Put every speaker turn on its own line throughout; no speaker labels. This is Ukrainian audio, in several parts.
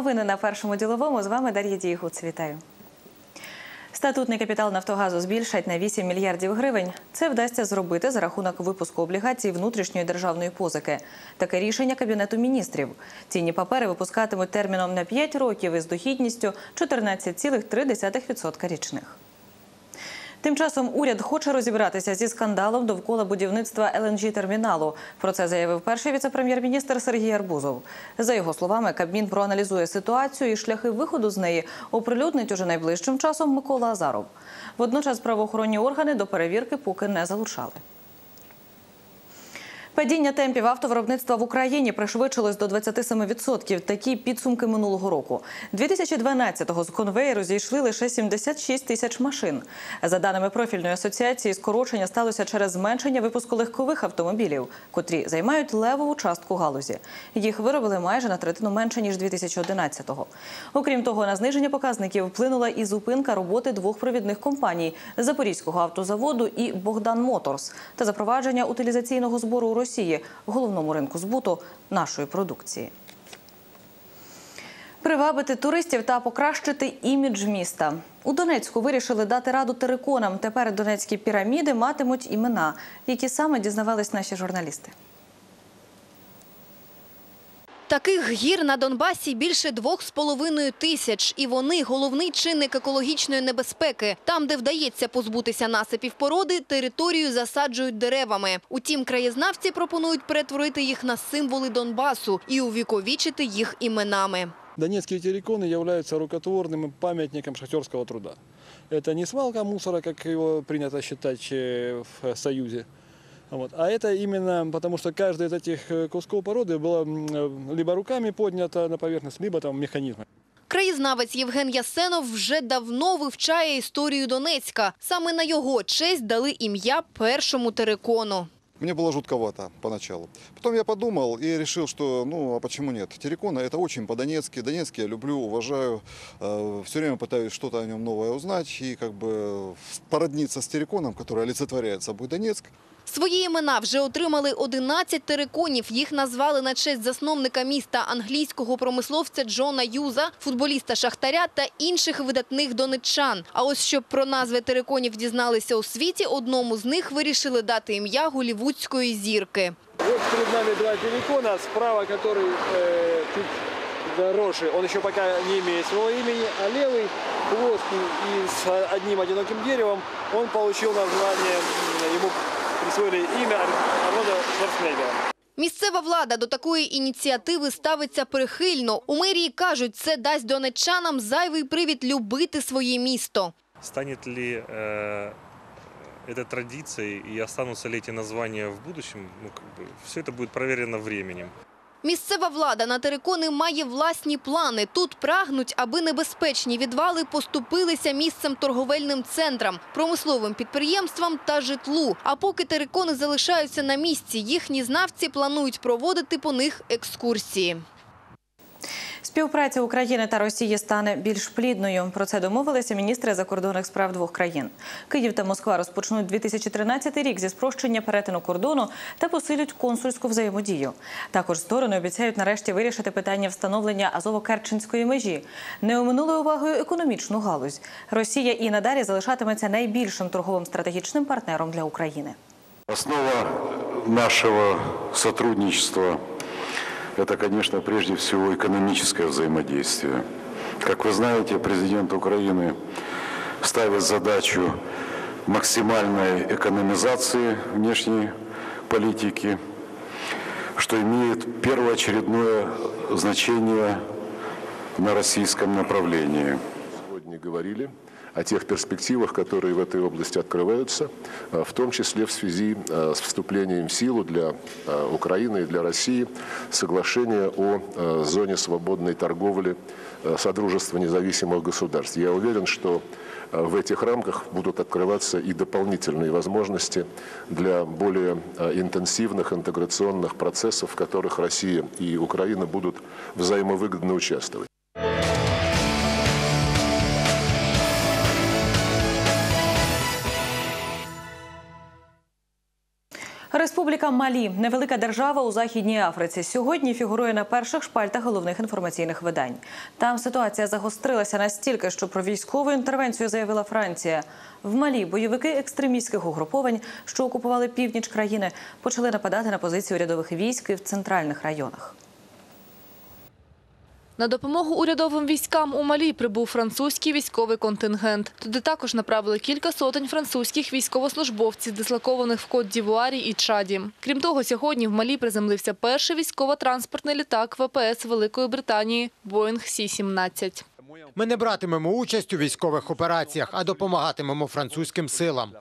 Новини на першому діловому з вами Дар'я Дієгуц. Вітаю. Статутний капітал Нафтогазу збільшать на 8 мільярдів гривень. Це вдасться зробити за рахунок випуску облігацій внутрішньої державної позики. Таке рішення кабінету міністрів. Цінні папери випускатимуть терміном на 5 років із дохідністю 14,3% річних. Тим часом уряд хоче розібратися зі скандалом довкола будівництва ЛНЖ терміналу. Про це заявив перший віце-прем'єр-міністр Сергій Арбузов. За його словами, Кабмін проаналізує ситуацію і шляхи виходу з неї оприлюднить уже найближчим часом Микола Азаров. Водночас правоохоронні органи до перевірки поки не залучали. Падіння темпів автовиробництва в Україні пришвидшилось до 27%. Такі підсумки минулого року. 2012-го з конвеєру зійшли лише 76 тисяч машин. За даними профільної асоціації, скорочення сталося через зменшення випуску легкових автомобілів, котрі займають левову частку галузі. Їх виробили майже на третину менше ніж 2011-го. Окрім того, на зниження показників вплинула і зупинка роботи двох провідних компаній Запорізького автозаводу і Богдан Моторс та запровадження утилізаційного збору у Росії головному ринку збуту нашої продукції. Привабити туристів та покращити імідж міста. У Донецьку вирішили дати раду териконам. Тепер донецькі піраміди матимуть імена, які саме дізнавались наші журналісти.
Таких гір на Донбасі більше двох з половиною тисяч, і вони головний чинник екологічної небезпеки. Там, де вдається позбутися насипів породи, територію засаджують деревами. Утім, краєзнавці пропонують перетворити їх на символи Донбасу і увіковічити їх іменами.
Донецкие терриконы являются рукотворным памятником шахтерского труда. Это не свалка мусора, как его принято считать э, в Союзе, вот, а это именно потому, что каждый из этих э, кусков породы было м, э, либо руками поднято на поверхность, либо там механизмом.
Краєзнавець Євген Ясенов вже давно вивчає історію Донецька. Саме на його честь дали ім'я першому терикону.
Мне было жутковато поначалу. Потом я подумал и решил, что ну а почему нет? Террикона это очень по-донецки. Донецкий я люблю, уважаю. Все время пытаюсь что-то о нем новое узнать и как бы породниться с терриконом, который олицетворяет собой Донецк.
Свої імена вже отримали 11 териконів. Їх назвали на честь засновника міста англійського промисловця Джона Юза, футболіста Шахтаря та інших видатних донеччан. А ось щоб про назви териконів дізналися у світі, одному з них вирішили дати ім'я голівудської зірки.
Вот перед нами два террикона, справа который э, чуть заросший, он еще пока не имеет своего имени, а левый плоский и с одним одиноким деревом, он получил название, м, ему присвоили имя Арнольда Шварценеггера.
Місцева влада до такої ініціативи ставиться прихильно. У мерії кажуть, це дасть донеччанам зайвий привід любити своє місто.
Станет ли э, это традицией и останутся ли эти названия в будущем, ну, как бы, все это будет проверено временем.
Місцева влада на терикони має власні плани. Тут прагнуть, аби небезпечні відвали поступилися місцем торговельним центрам, промисловим підприємствам та житлу. А поки терикони залишаються на місці, їхні знавці планують проводити по них екскурсії.
Співпраця України та Росії стане більш плідною. Про це домовилися міністри закордонних справ двох країн. Київ та Москва розпочнуть 2013 рік зі спрощення перетину кордону та посилять консульську взаємодію. Також сторони обіцяють нарешті вирішити питання встановлення Азово-Керченської межі. Не оминули увагою економічну галузь. Росія і надалі залишатиметься найбільшим торговим стратегічним партнером для України.
Основа нашего сотрудничества – это, конечно, прежде всего экономическое взаимодействие. Как вы знаете, президент Украины ставит задачу максимальной экономизации внешней политики, что имеет первоочередное значение на российском направлении.
Сегодня говорили о тех перспективах, которые в этой области открываются, э, в том числе в связи э, с вступлением в силу для э, Украины и для России соглашения о зоне свободной торговли Содружества независимых государств. Я уверен, что в этих рамках будут открываться и дополнительные возможности для более интенсивных интеграционных процессов, в которых Россия и Украина будут взаимовыгодно участвовать.
Республіка Малі невелика держава у західній Африці. Сьогодні фігурує на перших шпальтах головних інформаційних видань. Там ситуація загострилася настільки, що про військову інтервенцію заявила Франція. В Малі бойовики екстремістських угруповань, що окупували північ країни, почали нападати на позиції урядових військ в центральних районах.
На допомогу урядовим військам у Малі прибув французький військовий контингент. Туди також направили кілька сотень французьких військовослужбовців, дислокованих в Кот-Дівуарі і Чаді. Крім того, сьогодні в Малі приземлився перший військово-транспортний літак ВПС Великої Британії «Боїнг Сі-17».
Ми не братимемо участь у військових операціях, а допомагатимемо французьким силам.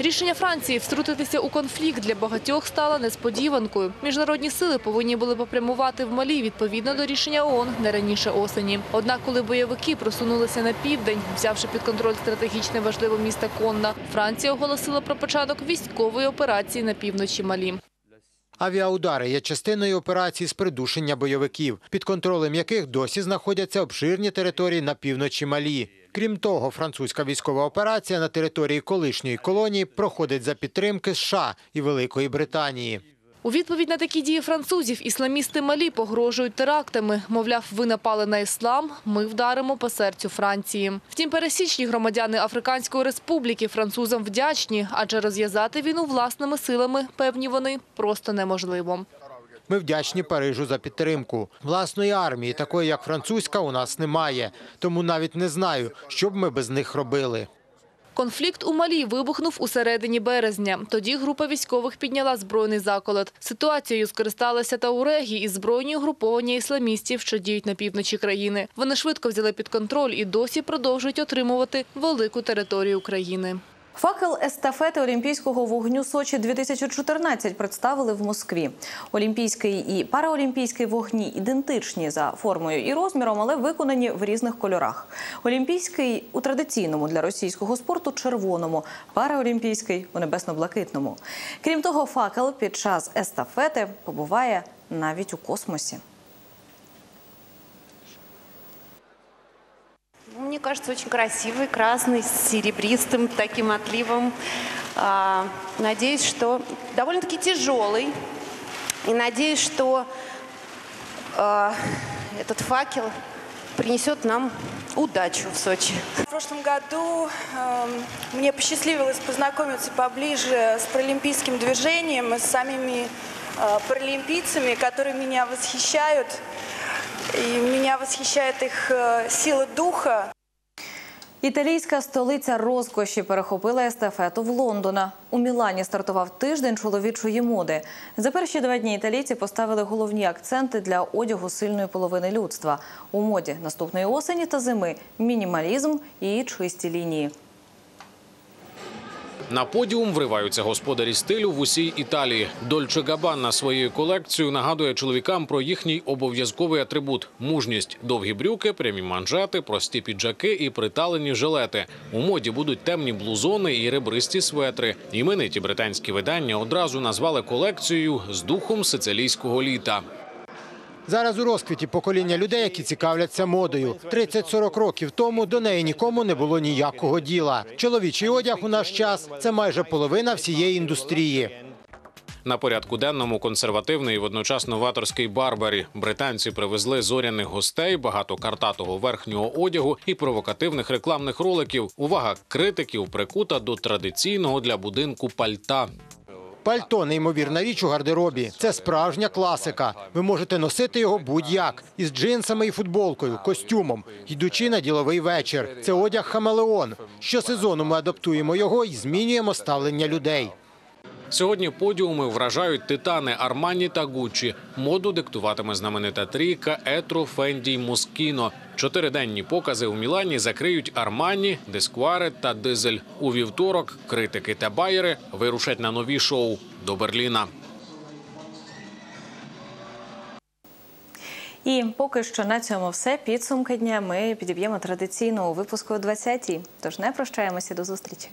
Рішення Франції втрутитися у конфлікт для багатьох стало несподіванкою. Міжнародні сили повинні були попрямувати в Малі відповідно до рішення ООН не раніше осені. Однак, коли бойовики просунулися на південь, взявши під контроль стратегічне важливе місто Конна, Франція оголосила про початок військової операції на півночі Малі.
Авіаудари є частиною операції з придушення бойовиків, під контролем яких досі знаходяться обширні території на півночі Малі. Крім того, французька військова операція на території колишньої колонії проходить за підтримки США і Великої Британії.
У відповідь на такі дії французів ісламісти Малі погрожують терактами. Мовляв, ви напали на іслам, ми вдаримо по серцю Франції. Втім, пересічні громадяни Африканської республіки французам вдячні, адже розв'язати війну власними силами, певні вони, просто неможливо.
Ми вдячні Парижу за підтримку. Власної армії, такої як французька, у нас немає. Тому навіть не знаю, що б ми без них робили.
Конфлікт у Малі вибухнув у середині березня. Тоді група військових підняла збройний заколот. Ситуацією скористалися Таурегі і збройні угруповання ісламістів, що діють на півночі країни. Вони швидко взяли під контроль і досі продовжують отримувати велику територію країни.
Факел естафети Олімпійського вогню Сочі 2014 представили в Москві. Олімпійський і параолімпійський вогні ідентичні за формою і розміром, але виконані в різних кольорах. Олімпійський у традиційному для російського спорту червоному, параолімпійський у небесно-блакитному. Крім того, факел під час естафети побуває навіть у космосі.
Мне кажется, очень красивый, красный, с серебристым таким отливом. А, Надеюсь, что довольно-таки тяжелый. И надеюсь, что а, этот факел принесет нам удачу в Сочи.
В прошлом году эм, мне посчастливилось познакомиться поближе с паралимпийским движением и с самими э, паралимпийцами, которые меня восхищают. И меня восхищает их сила духа.
Італійська столиця розкоші перехопила естафету в Лондона. У Мілані стартував тиждень чоловічої моди. За перші два дні італійці поставили головні акценти для одягу сильної половини людства. У моді наступної осені та зими мінімалізм і чисті лінії.
На подіум вриваються господарі стилю в усій Італії. Дольче Габанна своєю колекцією нагадує чоловікам про їхній обов'язковий атрибут мужність: довгі брюки, прямі манжети, прості піджаки і приталені жилети. У моді будуть темні блузони і ребристі светри. Імениті британські видання одразу назвали колекцією з духом сицилійського літа.
Зараз у розквіті покоління людей, які цікавляться модою. 30-40 років тому до неї нікому не було ніякого діла. Чоловічий одяг у наш час це майже половина всієї індустрії.
На порядку денному консервативний і водночас новаторський барбарі. Британці привезли зоряних гостей, багато картатого верхнього одягу і провокативних рекламних роликів. Увага критиків прикута до традиційного для будинку пальта.
Пальто неймовірна річ у гардеробі. Це справжня класика. Ви можете носити його будь-як із джинсами і футболкою, костюмом, йдучи на діловий вечір. Це одяг хамелеон. Щосезону ми адаптуємо його і змінюємо ставлення людей.
Сьогодні подіуми вражають титани Армані та Гуччі. Моду диктуватиме знаменита трійка Етро, Фенді Москіно. Чотириденні покази у Мілані закриють Армані, Дескваре та Дизель. У вівторок критики та байери вирушать на нові шоу до Берліна.
І поки що на цьому все. Підсумки дня ми підіб'ємо традиційно у випуску о 20-й. Тож не прощаємося до зустрічі.